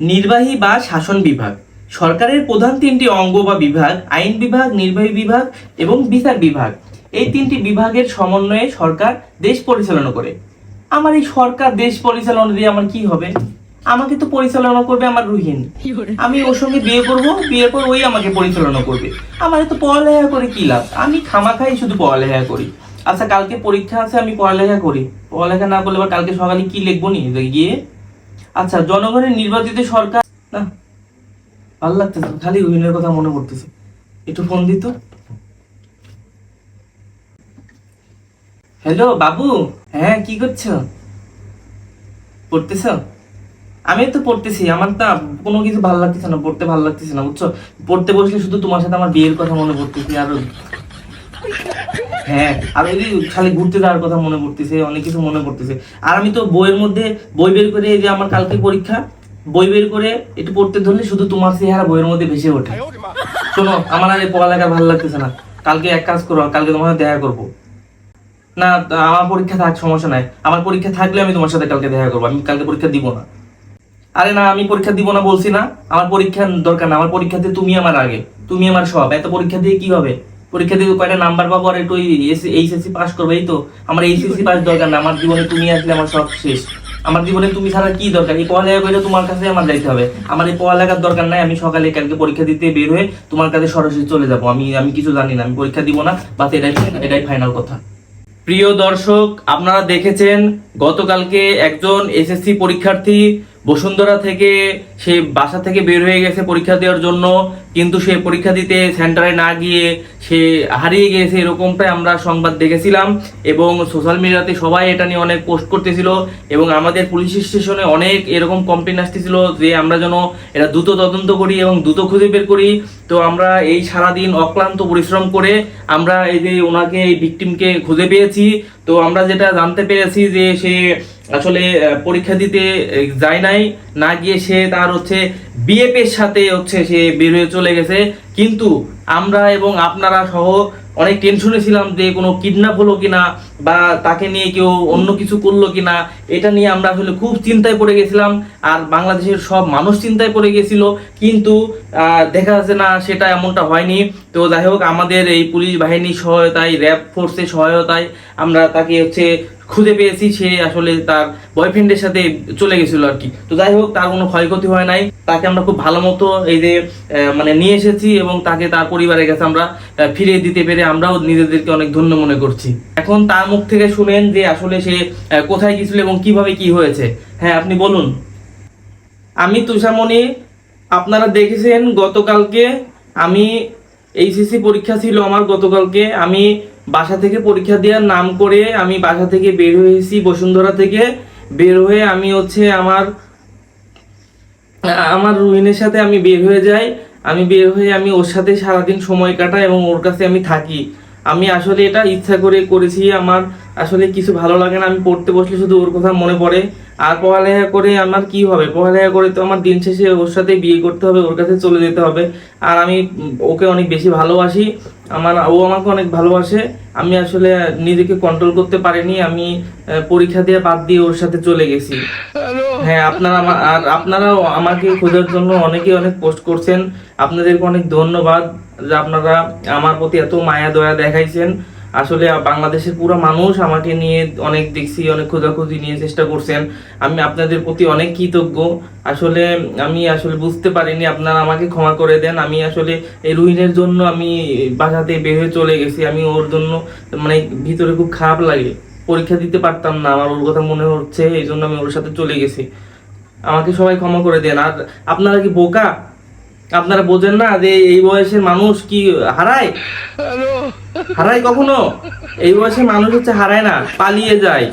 নির্বাহী বা শাসন বিভাগ। সরকারের প্রধান তিনটি অঙ্গ বা বিভাগ, আইন বিভাগ, নির্বাহী বিভাগ এবং বিচার বিভাগ। এই তিনটি বিভাগের সমন্বয়ে সরকার দেশ পরিচালনা করে। আমার এই সরকার দেশ পরিচালনা দিয়ে আমার কি হবে? আমাকে তো পরিচালনা করবে আমার রুহিন আমি ওর সঙ্গে বিয়ে করব, বিয়ে করে ওই আমাকে পরিচালনা করবে। আমার তো পড়ালেখা করে কি লাভ? আমি খামাখাই শুধু পড়ালেখা করি। আচ্ছা কালকে পরীক্ষা আছে, আমি পড়ালেখা করি। পড়ালেখা না করলে কালকে সকালে কি লিখব নি? গিয়ে আচ্ছা জনগণের নির্বাচিত সরকার না, ভালো লাগতেছে খালি রুহিনের কথা মনে পড়তেছে। একটু ফোন দিত হ্যালো বাবু? হ্যাঁ কি করছ? পড়তেছ? আমি তো পড়তেছি, আমার না কোনো কিছু ভালো লাগতেছে না, পড়তে ভালো লাগতেছে না, বুঝছ? পড়তে বসলে শুধু তোমার সাথে আমার বিয়ের কথা মনে পড়তেছে, আর হ্যাঁ যে খালি ঘুরতে যাওয়ার কথা মনে পড়তেছে, অনেক কিছু মনে পড়তেছে। আর আমি তো বইয়ের মধ্যে, বই বের করে যে আমার কালকে পরীক্ষা, বই বের করে একটু পড়তে ধরলে শুধু তোমার চেহারা বইয়ের মধ্যে ভেসে ওঠে। শোনো, আমার আর এই পড়ালেখা ভালো লাগতেছে না। কালকে এক কাজ করো, কালকে তোমার সাথে দেখা করব। না, আমার পরীক্ষা থাক, সমস্যা নাই। আমার পরীক্ষা থাকলে আমি তোমার সাথে কালকে দেখা করব, আমি কালকে পরীক্ষা দিব না। আরে না, আমি পরীক্ষা দিব না বলছি না। আমার পরীক্ষা দরকার না, আমার পরীক্ষাতে তুমি আমার আগে, তুমি আমার সব। এত পরীক্ষা দিয়ে কি হবে? পরীক্ষা দিয়ে কয়টা নাম্বার পাবো আর একটু এইচএসসি পাস করবে এই তো। আমার এইচএসসি পাস দরকার না আমার জীবনে তুমি আসলে আমার সব শেষ। আমার জীবনে তুমি ছাড়া কি দরকার? এই পড়ালেখা করে তোমার কাছে আমার যাইতে হবে। আমার এই পড়ালেখার দরকার নাই আমি সকালে কালকে পরীক্ষা দিতে বের হয়ে তোমার কাছে সরাসরি চলে যাব। আমি আমি কিছু জানি না আমি পরীক্ষা দিব না বাস এটাই এটাই ফাইনাল কথা। প্রিয় দর্শক আপনারা দেখেছেন গতকালকে একজন এসএসসি পরীক্ষার্থী বসুন্ধরা থেকে সে বাসা থেকে বের হয়ে গেছে পরীক্ষা দেওয়ার জন্য। কিন্তু সে পরীক্ষা দিতে সেন্টারে না গিয়ে সে হারিয়ে গিয়েছে এরকমটাই আমরা সংবাদ দেখেছিলাম এবং সোশ্যাল মিডিয়াতে সবাই এটা নিয়ে অনেক পোস্ট করতেছিল এবং আমাদের পুলিশ স্টেশনে অনেক এরকম কমপ্লেন আসতেছিল যে আমরা যেন এটা দ্রুত তদন্ত করি এবং দ্রুত খুঁজে বের করি। তো আমরা এই সারাদিন অক্লান্ত পরিশ্রম করে আমরা এই যে ওনাকে, এই ভিকটিমকে খুঁজে পেয়েছি। তো আমরা যেটা জানতে পেরেছি যে সে আসলে পরীক্ষা দিতে যায় নাই। না গিয়ে সে তার হচ্ছে বিএফ এর সাথে হচ্ছে সে বের হয়ে চলে গেছে। কিন্তু আমরা এবং আপনারা সহ অনেক টেনশনে ছিলাম যে কোনো কিডন্যাপ হলো কিনা বা তাকে নিয়ে কেউ অন্য কিছু করল কিনা, এটা নিয়ে আমরা আসলে খুব চিন্তায় পড়ে গেছিলাম। আর বাংলাদেশের সব মানুষ চিন্তায় পড়ে গেছিল, কিন্তু দেখা যাচ্ছে না সেটা এমনটা হয়নি। তো যাই হোক, আমাদের এই পুলিশ বাহিনীর সহায়তায় র্যাব ফোর্সের সহায়তায় আমরা তাকে হচ্ছে খুঁজে পেয়েছি, সে আসলে তার বয়ফ্রেন্ডের সাথে চলে গেছিল আর কি। তো যাই হোক, তার কোনো ক্ষয়ক্ষতি হয় নাই। তাকে আমরা খুব ভালো মতো এই যে মানে নিয়ে এসেছি এবং তাকে তার পরিবারের কাছে আমরা ফিরিয়ে দিতে পেরে আমরাও নিজেদেরকে অনেক ধন্য মনে করছি। এখন তার মুখ থেকে শুনেন যে আসলে সে কোথায় গেছিল এবং কীভাবে কি হয়েছে। হ্যাঁ আপনি বলুন। আমি তুষামণি আপনারা দেখেছেন গতকালকে আমি এইচএসসি পরীক্ষা ছিল আমার গতকালকে। আমি বাসা থেকে পরীক্ষা দেওয়ার নাম করে আমি বাসা থেকে বের হয়েছি, বসুন্ধরা থেকে। বের হয়ে আমি হচ্ছে আমার আমার রুহিনের সাথে আমি বের হয়ে যাই। আমি বের হয়ে আমি ওর সাথে সারাদিন সময় কাটাই এবং ওর কাছে আমি থাকি। আমি আসলে এটা ইচ্ছা করে করেছি, আমার আসলে কিছু ভালো লাগে না। আমি পড়তে বসলে শুধু ওর কথা মনে পড়ে। আর পড়ালেখা করে আমার কি হবে? পড়ালেখা করে তো আমার দিন শেষে ওর সাথে বিয়ে করতে হবে ওর কাছে চলে যেতে হবে। আর আমি ওকে অনেক বেশি ভালোবাসি। আমার ও আমাকে অনেক ভালোবাসে। আমি আসলে নিজেকে কন্ট্রোল করতে পারিনি। আমি পরীক্ষা দিয়ে বাদ দিয়ে ওর সাথে চলে গেছি। হ্যাঁ আপনারা আর আপনারাও আমাকে খোঁজার জন্য অনেকে অনেক পোস্ট করছেন। আপনাদেরকে অনেক ধন্যবাদ যে আপনারা আমার প্রতি এত মায়া দয়া দেখাইছেন। আসলে বাংলাদেশের পুরো মানুষ আমাকে নিয়ে অনেক দেখছি, অনেক খোঁজাখুঁজি নিয়ে চেষ্টা করছেন। আমি আপনাদের প্রতি অনেক কৃতজ্ঞ। আসলে আমি আসলে বুঝতে পারিনি, আপনারা আমাকে ক্ষমা করে দেন। আমি আসলে এই রুহিনের জন্য আমি বাসাতে বের হয়ে চলে গেছি। আমি ওর জন্য মানে ভিতরে খুব খারাপ লাগে। পরীক্ষা দিতে পারতাম না, আমার ওর কথা মনে হচ্ছে, এই জন্য আমি ওর সাথে চলে গেছি। আমাকে সবাই ক্ষমা করে দেন। আর আপনারা কি বোকা? আপনারা বোঝেন না যে এই বয়সের মানুষ কি হারায়? হারায় কখনো? এই বয়সে মানুষ হচ্ছে হারায় না পালিয়ে যায়।